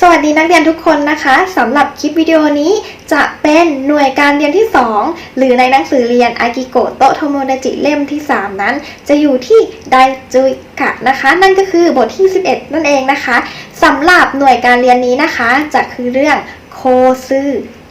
สวัสดีนักเรียนทุกคนนะคะสำหรับคลิปวิดีโอนี้จะเป็นหน่วยการเรียนที่ 2 หรือในหนังสือเรียนอากิโกโตโทโมดาจิเล่มที่ 3 นั้น จะอยู่ที่ไดจูกะนะคะ นั่นก็คือบทที่ 11 นั่นเองนะคะสำหรับหน่วยการเรียนนี้นะคะ จะคือเรื่องโคซื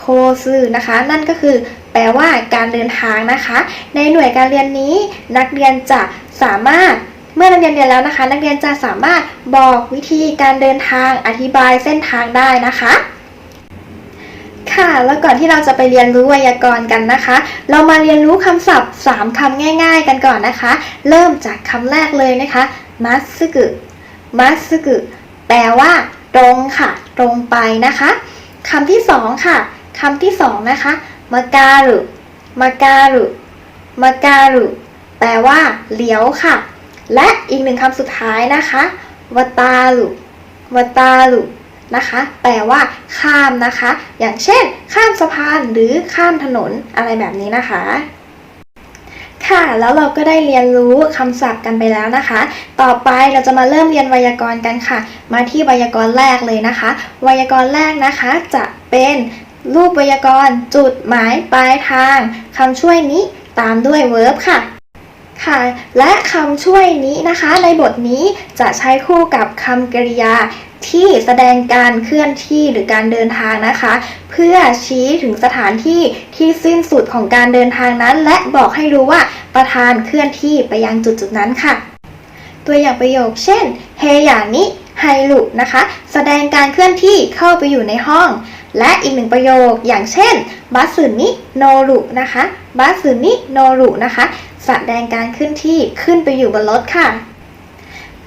โคซืนะคะ นั่นก็คือแปลว่าการเดินทางนะคะ ในหน่วยการเรียนนี้นักเรียนจะสามารถ เมื่อนักเรียนเรียนแล้วนะคะ นักเรียนจะสามารถบอกวิธีการเดินทางอธิบายเส้นทางได้นะคะ ค่ะ แล้วก่อนที่เราจะไปเรียนรู้ไวยากรณ์กันนะคะ เรามาเรียนรู้คำศัพท์ 3คำง่าย ๆ กันก่อนนะคะ เริ่มจากคำแรกเลยนะคะมัตสึกุมัตสึกุแปลว่า ตรงค่ะ ตรงไปนะคะคำที่สองค่ะคำที่สองนะคะมาการุมาการุมาการุแปลว่าเลี้ยวค่ะ และอีกหนึ่งคำสุดท้ายนะคะวตาลุวตาลุนะคะแปลว่าข้ามนะคะ อย่างเช่น ข้ามสะพานหรือข้ามถนนอะไรแบบนี้นะคะ ค่ะแล้วเราก็ได้เรียนรู้คำศัพท์กันไปแล้วนะคะ ต่อไปเราจะมาเริ่มเรียนไวยากรณ์กันค่ะ มาที่ไวยากรณ์แรกเลยนะคะ ไวยากรณ์แรกนะคะจะเป็นรูปไวยากรณ์จุดหมายปลายทางคำช่วยนี้ตามด้วย verb ค่ะ ค่ะ และคำช่วยนี้นะคะ ในบทนี้จะใช้คู่กับคำกริยาที่แสดงการเคลื่อนที่หรือการเดินทางนะคะ เพื่อชี้ถึงสถานที่ที่สิ้นสุดของการเดินทางนั้น และบอกให้รู้ว่าประธานเคลื่อนที่ไปยังจุดจุดนั้นค่ะ ตัวอย่างประโยคเช่นเฮยานิไฮลุนะคะ แสดงการเคลื่อนที่เข้าไปอยู่ในห้อง และอีกหนึ่งประโยคอย่างเช่นบัสสึนิโนรุนะคะบัสสึนิโนรุนะคะ แสดงการขึ้นที่ขึ้นไปอยู่บนรถค่ะ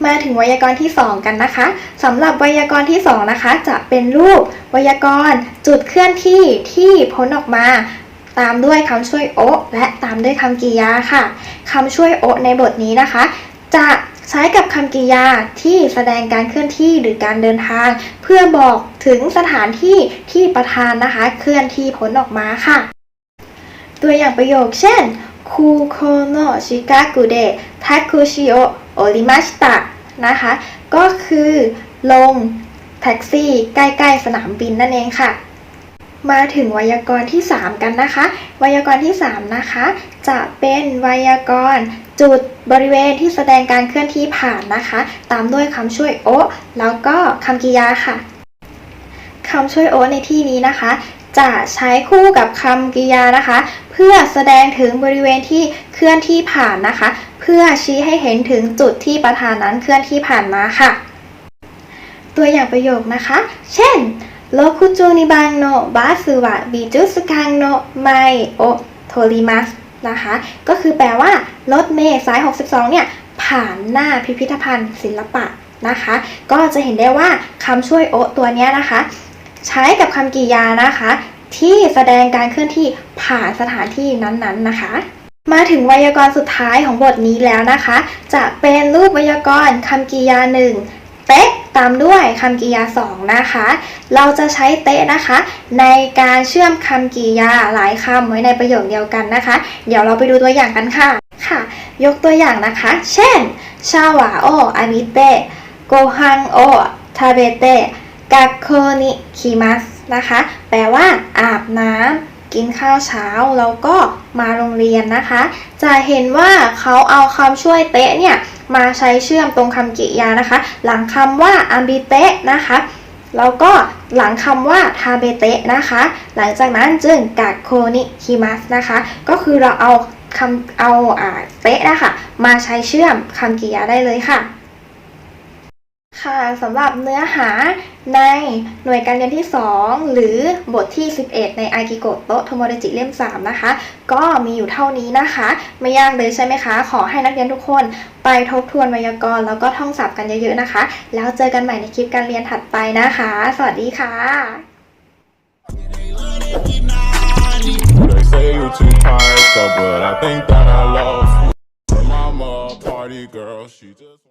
มาถึงไวยากรณ์ที่ 2 กันนะคะสำหรับไวยากรณ์ที่ 2 นะคะ จะเป็นรูปไวยากรณ์ จุดเคลื่อนที่ที่พ้นออกมาตามด้วยคำช่วยโอและตามด้วยคำกริยาค่ะคำช่วยโอในบทนี้นะคะ จะใช้กับคำกริยาที่แสดงการเคลื่อนที่หรือการเดินทาง เพื่อบอกถึงสถานที่ที่ประธานนะคะ เคลื่อนที่พ้นออกมาค่ะ ตัวอย่างประโยคเช่น คูโคโนชิกากุเดะทคุชิโอโอริมาชิตะนะคะ ก็คือลงแท็กซี่ใกล้ๆสนามบินนั่นเองค่ะ มาถึงไวยากรณ์ที่ 3 กันนะคะ ไวยากรณ์ที่ 3 นะคะ จะเป็นไวยากรณ์จุดบริเวณที่แสดงการเคลื่อนที่ผ่านนะคะ ตามด้วยคำช่วยโอแล้วก็คำกริยาค่ะคำช่วยโอในที่นี้นะคะ จะใช้คู่กับคำกริยานะคะ เพื่อแสดงถึงบริเวณที่เคลื่อนที่ผ่านนะคะ เพื่อชี้ให้เห็นถึงจุดที่ประธานนั้นเคลื่อนที่ผ่านมาค่ะ ตัวอย่างประโยคนะคะ เช่นโลคุจูนิบังโนบาสึวะบิจุสคังโนไมโอโทริมัสนะคะ ก็คือแปลว่ารถเมล์สาย 62 เนี่ย ผ่านหน้าพิพิธภัณฑ์ศิลปะนะคะ ก็จะเห็นได้ว่าคำช่วยโอตัวนี้นะคะ ใช้กับคำกริยานะคะ ที่แสดงการเคลื่อนที่ผ่านสถานที่นั้นๆนะคะ มาถึงไวยากรณ์สุดท้ายของบทนี้แล้วนะคะ จะเป็นรูปไวยากรณ์คำกริยาหนึ่งเตะตามด้วยคำกริยาสองนะคะ เราจะใช้เตะนะคะ ในการเชื่อมคำกริยาหลายคำไว้ในประโยคเดียวกันนะคะ เดี๋ยวเราไปดูตัวอย่างกันค่ะค่ะ ยกตัวอย่างนะคะ เช่นชาวาโออามิเตะโกฮังโอทาเบเตะ กักโคนิคิมัสนะคะ แปลว่า อาบน้ำกินข้าวเช้าแล้วก็มาโรงเรียนนะคะ จะเห็นว่าเขาเอาคำช่วยเตะเนี่ย มาใช้เชื่อมตรงคำกริยานะคะ หลังคำว่าอัมบิเตะนะคะแล้วก็หลังคำว่าทาเบเตะนะคะ หลังจากนั้นจึงกักโคนิคิมัสนะคะ ก็คือเราเอาคำเอาอ่าเตะนะคะ มาใช้เชื่อมคำกริยาได้เลยค่ะ ค่ะสำหรับเนื้อหาในหน่วยการเรียนที่ 2 หรือบทที่ 11 ในอากิโกโตโทโมเดจิเล่ม 3 นะคะ ก็มีอยู่เท่านี้นะคะ ไม่ยากเลยใช่ไหมคะ ขอให้นักเรียนทุกคนไปทบทวนไวยากรณ์แล้วก็ท่องศัพท์กันเยอะๆนะคะ แล้วเจอกันใหม่ในคลิปการเรียนถัดไปนะคะ สวัสดีค่ะ They love that disco, but I think that I lost. Mama, a party girl, she just.